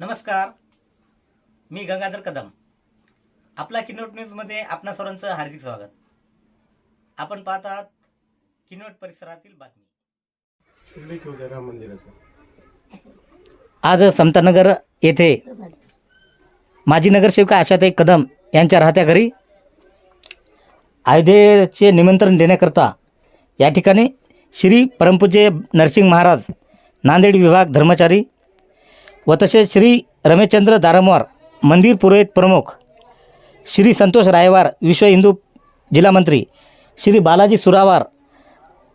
नमस्कार. मी गंगाधर कदम. आपला किनोट न्यूजमध्ये आपणा सर्वांचं हार्दिक स्वागत. आपण पाहत आहात किनोट परिसरातील बातमी. राम मंदिराचा. आज समतानगर येथे माजी नगरसेविका आशाताई कदम यांच्या राहत्या घरी अयोध्येचे निमंत्रण देण्याकरता या ठिकाणी श्री परमपूज्य नरसिंह महाराज नांदेड विभाग धर्मचारी व तसेच श्री रमेशचंद्र दारमवार मंदिर पुरोहित प्रमुख श्री संतोष रायवार विश्व हिंदू जिल्हा मंत्री श्री बालाजी सुरावार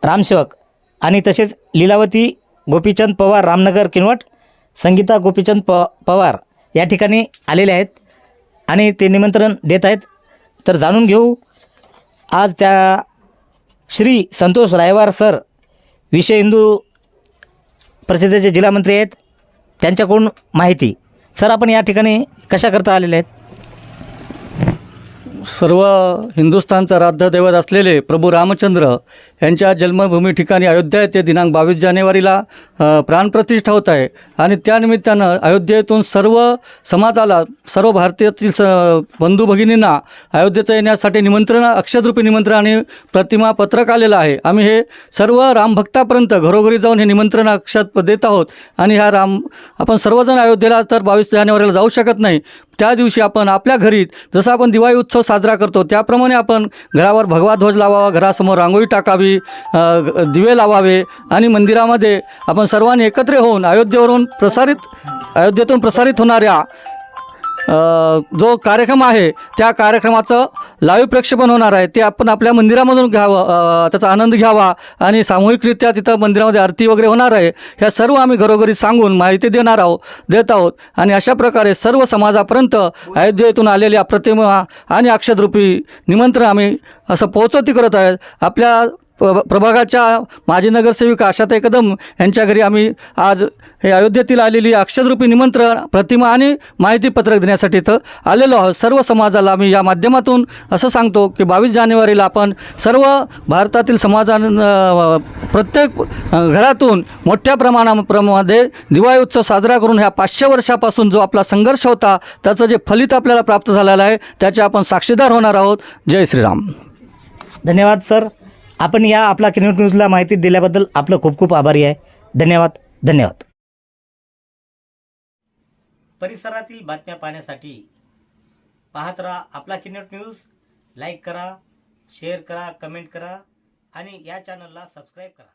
रामसेवक आणि तसेच लीलावती गोपीचंद पवार रामनगर किनवट संगीता गोपीचंद प पवार या ठिकाणी आलेले आहेत आणि ते निमंत्रण देत आहेत. तर जाणून घेऊ आज त्या श्री संतोष रायवार सर विश्व हिंदू परिषदेचे जिल्हामंत्री आहेत. त्यांच्याकडून माहिती. सर आपण या ठिकाणी कशा करता आलेले आहेत? सर्व हिंदुस्थानचा राध्य दैवत असलेले प्रभू रामचंद्र यांच्या जन्मभूमी ठिकाणी अयोध्या येथे दिनांक बावीस जानेवारीला प्राणप्रतिष्ठा होत आहे. आणि त्यानिमित्तानं अयोध्येतून सर्व समाजाला सर्व भारतीयातील स बंधू भगिनींना अयोध्येचं येण्यासाठी निमंत्रण अक्षदरूपी निमंत्रण आणि प्रतिमा पत्रक आलेलं आहे. आम्ही हे सर्व रामभक्तापर्यंत घरोघरी जाऊन हे निमंत्रण अक्षत देत आहोत. आणि ह्या राम आपण सर्वजण अयोध्येला तर बावीस जानेवारीला जाऊ शकत नाही त्या दिवशी आपण आपल्या घरीत जसं आपण दिवाळी उत्सव साजरा करतो त्याप्रमाणे आपण घरावर भगवा ध्वज लावावा घरासमोर रांगोळी टाकावी दिवे लावावे आणि मंदिरामध्ये आपण सर्वांनी एकत्र होऊन अयोध्येवरून प्रसारित अयोध्येतून प्रसारित होणाऱ्या जो कार्यक्रम आहे त्या कार्यक्रमाचं लाईव्ह प्रक्षेपण होणार आहे. ते आपण आपल्या मंदिरामधून घ्यावं त्याचा आनंद घ्यावा आणि सामूहिकरित्या तिथं मंदिरामध्ये आरती वगैरे होणार आहे. ह्या सर्व आम्ही घरोघरी सांगून माहिती देणार आहोत देत आहोत. आणि अशा प्रकारे सर्व समाजापर्यंत अयोध्येतून आलेल्या प्रतिमा आणि अक्षदरूपी निमंत्रण आम्ही असं पोहोचवती करत आहेत. आपल्या प्र- प्रभागाच्या माजी नगरसेविका आशाताई कदम यांच्या घरी आम्ही आज हे अयोध्येतील आलेली अक्षररूपी निमंत्रण प्रतिमा आणि माहिती पत्रक देण्यासाठी इथं आलेलो आहोत. सर्व समाजाला मी या माध्यमातून असं सांगतो की बावीस जानेवारीला आपण सर्व भारतातील समाजानं प्रत्येक घरातून मोठ्या प्रमाणामध्ये दिवाळी उत्सव साजरा करून ह्या पाचशे वर्षापासून जो आपला संघर्ष होता त्याचं जे फलित आपल्याला प्राप्त झालेलं आहे त्याचे आपण साक्षीदार होणार आहोत. जय श्रीराम. धन्यवाद सर. आपण या आपला किनवट न्यूजला माहिती दिल्याबद्दल आपलं खूप खूप आभारी आहे. धन्यवाद धन्यवाद. परिसरातील बातम्या पाहण्यासाठी पाहत राहा आपला किनवट न्यूज लाईक करा शेअर करा कमेंट करा आणि या चॅनलला सबस्क्राईब करा.